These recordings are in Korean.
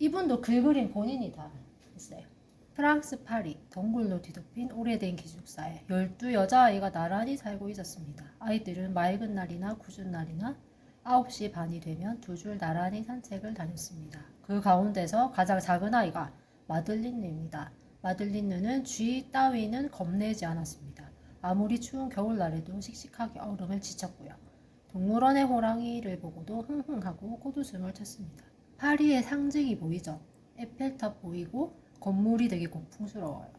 이분도 글 그림 본인이 다 했어요. 프랑스 파리 동굴로 뒤덮인 오래된 기숙사에 12 여자아이가 나란히 살고 있었습니다. 아이들은 맑은 날이나 궂은 날이나 9시 반이 되면 두 줄 나란히 산책을 다녔습니다. 그 가운데서 가장 작은 아이가 마들린느입니다. 마들린느는 쥐 따위는 겁내지 않았습니다. 아무리 추운 겨울날에도 씩씩하게 얼음을 지쳤고요. 동물원의 호랑이를 보고도 흥흥하고 코웃음을 쳤습니다. 파리의 상징이 보이죠? 에펠탑 보이고 건물이 되게 고풍스러워요.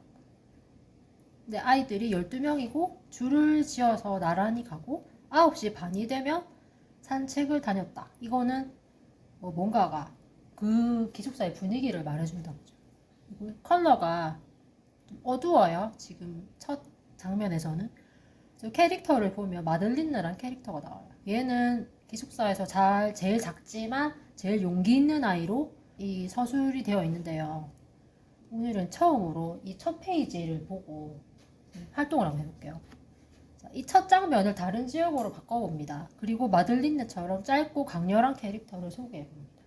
근데 아이들이 12명이고 줄을 지어서 나란히 가고 9시 반이 되면 산책을 다녔다. 이거는 뭐 뭔가가 그 기숙사의 분위기를 말해준다 보죠. 그리고 컬러가 좀 어두워요. 지금 첫 장면에서는. 저 캐릭터를 보면 마들린느란 캐릭터가 나와요. 얘는 기숙사에서 잘 제일 작지만 제일 용기 있는 아이로 이 서술이 되어 있는데요. 오늘은 처음으로 이 첫 페이지를 보고 활동을 한번 해볼게요. 이 첫 장면을 다른 지역으로 바꿔봅니다. 그리고 마들린느처럼 짧고 강렬한 캐릭터를 소개해봅니다.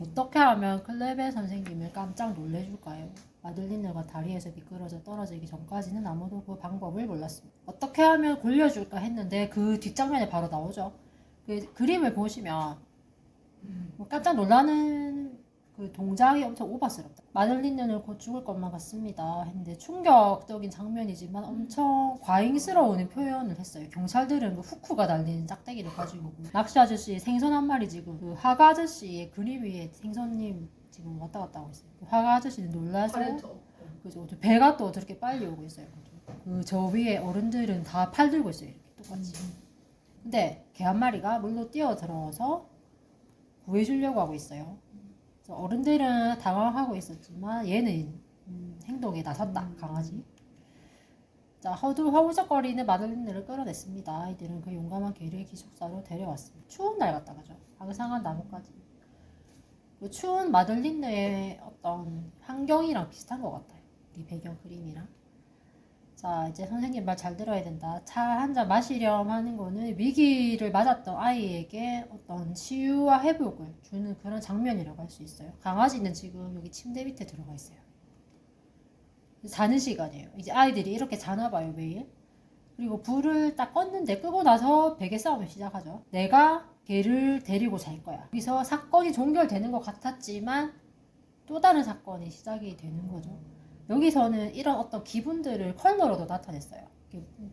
어떻게 하면 클레베 선생님을 깜짝 놀래줄까요? 마들린느가 다리에서 미끄러져 떨어지기 전까지는 아무도 그 방법을 몰랐습니다. 어떻게 하면 굴려줄까 했는데 그 뒷장면에 바로 나오죠. 그 그림을 보시면 뭐 깜짝 놀라는 그 동작이 엄청 오바스럽다. 마들린느는 곧 죽을 것만 같습니다. 했는데 충격적인 장면이지만 엄청 과잉스러운 표현을 했어요. 경찰들은 그 후쿠가 달린 짝대기를 가지고 낚시 아저씨 생선 한 마리 지금 그 화가 아저씨의 그림 위에 생선님 지금 왔다 갔다 하고 있어요. 그 화가 아저씨는 놀라서. 그죠. 또 배가 또 저렇게 빨리 오고 있어요. 그 저 위에 어른들은 다 팔 들고 있어요. 이렇게 똑같이. 근데 개 한 마리가 물로 뛰어 들어서 구해주려고 하고 있어요. 어른들은 당황하고 있었지만 얘는 음, 행동에 나섰다. 강아지. 자, 허들 허우적거리는 마들린느를 끌어냈습니다. 아이들은 그 용감한 개를 기숙사로 데려왔습니다. 추운 날 같다, 그죠? 방상한 나뭇가지. 그 추운 마들린느의 어떤 환경이랑 비슷한 것 같아요. 이 배경 그림이랑. 자, 이제 선생님 말 잘 들어야 된다. 차 한 잔 마시렴 하는 거는 위기를 맞았던 아이에게 어떤 치유와 회복을 주는 그런 장면이라고 할 수 있어요. 강아지는 지금 여기 침대 밑에 들어가 있어요. 자는 시간이에요. 이제 아이들이 이렇게 자나 봐요, 매일. 그리고 불을 딱 껐는데 끄고 나서 베개 싸움을 시작하죠. 내가 걔를 데리고 잘 거야. 여기서 사건이 종결되는 것 같았지만 또 다른 사건이 시작이 되는 거죠. 여기서는 이런 어떤 기분들을 컬러로도 나타냈어요.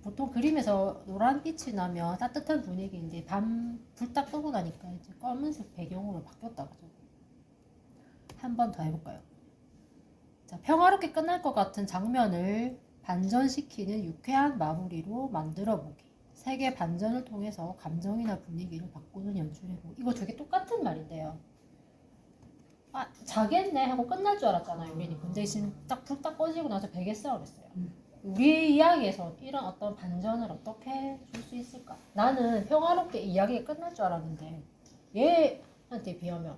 보통 그림에서 노란빛이 나면 따뜻한 분위기인데 밤 불 딱 끄고 나니까 이제 검은색 배경으로 바뀌었다 그죠? 한 번 더 해볼까요? 자, 평화롭게 끝날 것 같은 장면을 반전시키는 유쾌한 마무리로 만들어 보기. 세계 반전을 통해서 감정이나 분위기를 바꾸는 연출해보기. 이거 되게 똑같은 말인데요. 아, 자겠네 하고 끝날 줄 알았잖아요, 우리는. 근데 지금 딱 불 딱 꺼지고 나서 베개 싸움 했어요. 음. 우리 이야기에서 이런 어떤 반전을 어떻게 줄 수 있을까? 나는 평화롭게 이야기가 끝날 줄 알았는데, 얘한테 비하면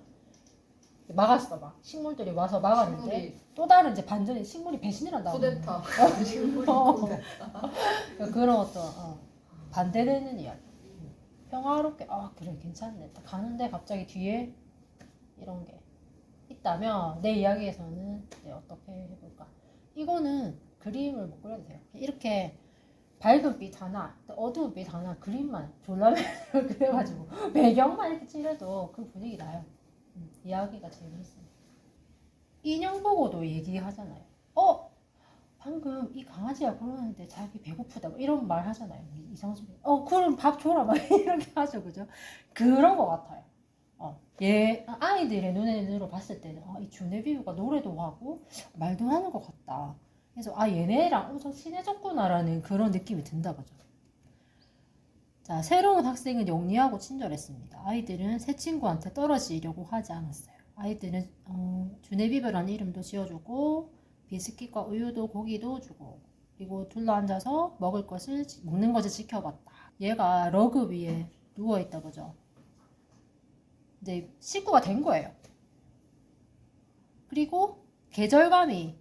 막았어, 막. 식물들이 와서 막았는데, 식물이 또 다른 이제 반전이 식물이 배신을 한다고. 쿠데타. 식물이 어. 쿠데타. 그런 어떤 어, 반대되는 이야기. 평화롭게 아 그래 괜찮네. 딱 가는데 갑자기 뒤에 이런 게 있다면 내 이야기에서는 이제 어떻게 해볼까? 이거는 그림을 못 그려도 돼요. 이렇게 밝은 빛 하나, 어두운 빛 하나, 그림만 졸라맨 그래가지고 배경만 이렇게 칠해도 그 분위기 나요. 음, 이야기가 재미있어요. 인형 보고도 얘기하잖아요. 어 방금 이 강아지가 그러는데 자기 배고프다고 이런 말 하잖아요. 이- 이상수. 어, 그럼 밥 줘라 막 이렇게 하죠, 그죠? 그런 것 같아요. 어, 얘 아이들의 눈으로 봤을 때는 아, 이 주네비우가 노래도 하고 말도 하는 것 같다. 그래서 아 얘네랑 엄청 친해졌구나라는 그런 느낌이 든다 보죠. 자, 새로운 학생은 영리하고 친절했습니다. 아이들은 새 친구한테 떨어지려고 하지 않았어요. 아이들은 어, 주네비브라는 이름도 지어주고 비스킷과 우유도 고기도 주고 그리고 둘러앉아서 먹을 것을 지- 먹는 것을 지켜봤다. 얘가 러그 위에 누워 있다 그죠? 이제 식구가 된 거예요. 그리고 계절감이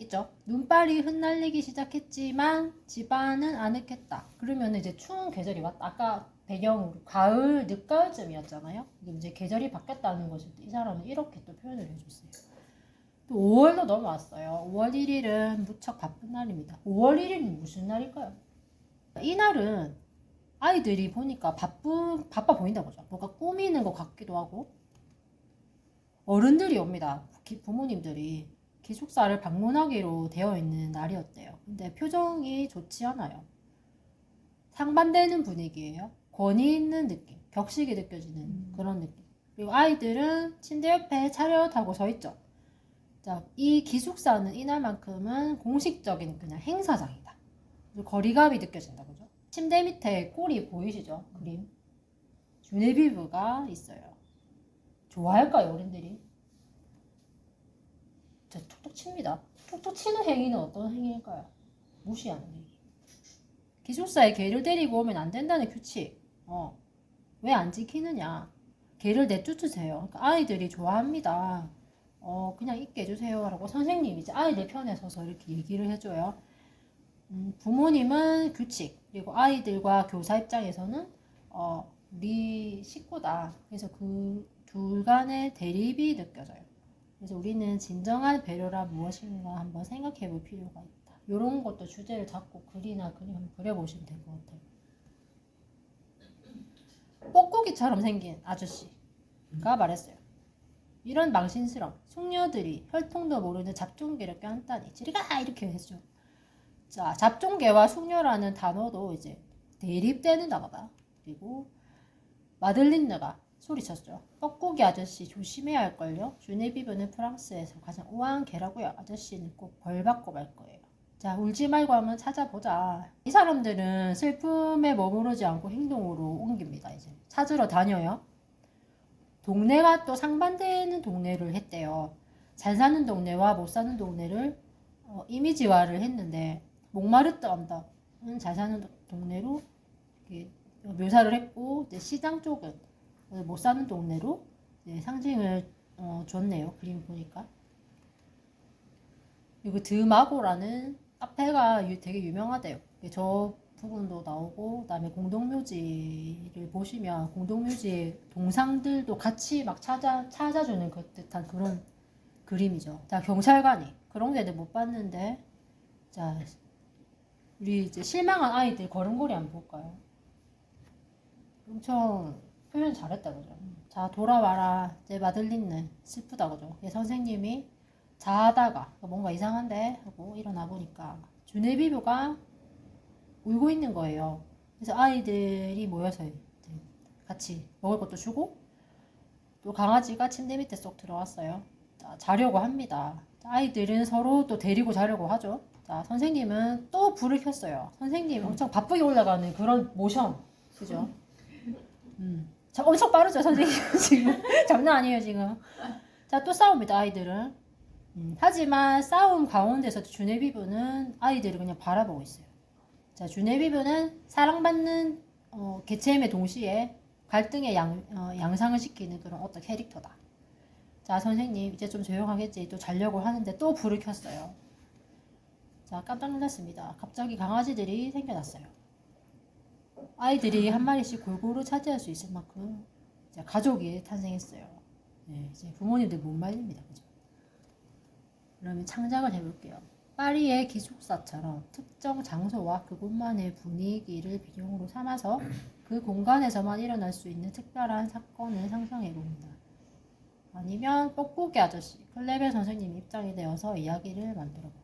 있죠. 눈발이 흩날리기 시작했지만 집안은 아늑했다. 그러면 이제 추운 계절이 왔다. 아까 배경으로 가을 늦가을쯤이었잖아요. 이제 계절이 바뀌었다는 것을 이 사람은 이렇게 또 표현을 해줬어요. 또 5월도 넘어왔어요. 5월 1일은 무척 바쁜 날입니다. 5월 1일은 무슨 날일까요? 이 날은 아이들이 보니까 바쁜 바빠 보인다고 죠 뭔가 꾸미는 것 같기도 하고 어른들이 옵니다. 기- 부모님들이 기숙사를 방문하기로 되어 있는 날이었대요. 근데 표정이 좋지 않아요. 상반되는 분위기예요. 권위 있는 느낌, 격식이 느껴지는 음. 그런 느낌. 그리고 아이들은 침대 옆에 차렷하고 서 있죠. 자, 이 기숙사는 이날만큼은 공식적인 그냥 행사장이다. 거리감이 느껴진다, 그죠? 침대 밑에 꼴이 보이시죠? 그림. 주네비브가 있어요. 좋아할까요, 어른들이? 자, 툭툭 칩니다. 툭툭 치는 행위는 어떤 행위일까요? 무시하는 행위. 기숙사에 개를 데리고 오면 안 된다는 규칙. 어. 왜 안 지키느냐? 개를 내쫓으세요. 그러니까 아이들이 좋아합니다. 어, 그냥 있게 해주세요. 라고 선생님이 이제 아이들 편에 서서 이렇게 얘기를 해줘요. 음, 부모님은 규칙, 그리고 아이들과 교사 입장에서는, 어, 우리 식구다. 그래서 그 둘 간의 대립이 느껴져요. 그래서 우리는 진정한 배려라 무엇인가 한번 생각해 볼 필요가 있다. 이런 것도 주제를 잡고 글이나 그림 그려보시면 될 것 같아요. 뽁뽁이처럼 생긴 아저씨가 말했어요. 이런 망신스러움, 숙녀들이 혈통도 모르는 잡종개를 껴안다니 지리가 이렇게 했죠. 자, 잡종개와 숙녀라는 단어도 이제 대립되는 단어다. 그리고 마들린느가 소리쳤죠. 뻐꾸기 아저씨 조심해야 할걸요. 주네비브는 프랑스에서 가장 우아한 개라고요. 아저씨는 꼭 벌 받고 말 거예요. 자, 울지 말고 한번 찾아보자. 이 사람들은 슬픔에 머무르지 않고 행동으로 옮깁니다. 이제 찾으러 다녀요. 동네가 또 상반되는 동네를 했대요. 잘 사는 동네와 못 사는 동네를 어, 이미지화를 했는데 목마르다 언덕은 잘 사는 도- 동네로 묘사를 했고 이제 시장 쪽은 어, 못 사는 동네로 상징을 어, 줬네요. 그림 보니까. 그리고 드마고라는 카페가 유- 되게 유명하대요. 저 부분도 나오고 그다음에 공동묘지를 보시면 공동묘지의 동상들도 같이 막 찾아 찾아주는 그 듯한 그런 그림이죠. 자 경찰관이 그런 데는 못 봤는데 자 우리 이제 실망한 아이들 걸음걸이 한번 볼까요? 엄청 표현 잘했다 그죠? 자 돌아와라 내 마들린는 슬프다 그죠? 예, 선생님이 자다가 뭔가 이상한데 하고 일어나 보니까 주네비브가 울고 있는 거예요. 그래서 아이들이 모여서 같이 먹을 것도 주고 또 강아지가 침대 밑에 쏙 들어왔어요. 자, 자려고 합니다. 자, 아이들은 서로 또 데리고 자려고 하죠. 자, 선생님은 또 불을 켰어요. 선생님 엄청 바쁘게 올라가는 그런 모션. 그죠? 음. 자, 엄청 빠르죠, 선생님 지금. 장난 아니에요, 지금. 자, 또 싸웁니다, 아이들은. 음, 하지만 싸움 가운데서 주네비브는 아이들을 그냥 바라보고 있어요. 자, 주네비브는 사랑받는 어, 개체임의 동시에 갈등의 양, 어, 양상을 시키는 그런 어떤 캐릭터다. 자, 선생님, 이제 좀 조용하겠지. 또 자려고 하는데 또 불을 켰어요. 자, 깜짝 놀랐습니다. 갑자기 강아지들이 생겨났어요. 아이들이 한 마리씩 골고루 차지할 수 있을 만큼 가족이 탄생했어요. 네, 이제 부모님들 못 말립니다. 그죠? 그러면 창작을 해볼게요. 파리의 기숙사처럼 특정 장소와 그곳만의 분위기를 비용으로 삼아서 그 공간에서만 일어날 수 있는 특별한 사건을 상상해 봅니다. 아니면 뽁뽁이 아저씨, 클레벨 선생님 입장이 되어서 이야기를 만들어 봅니다.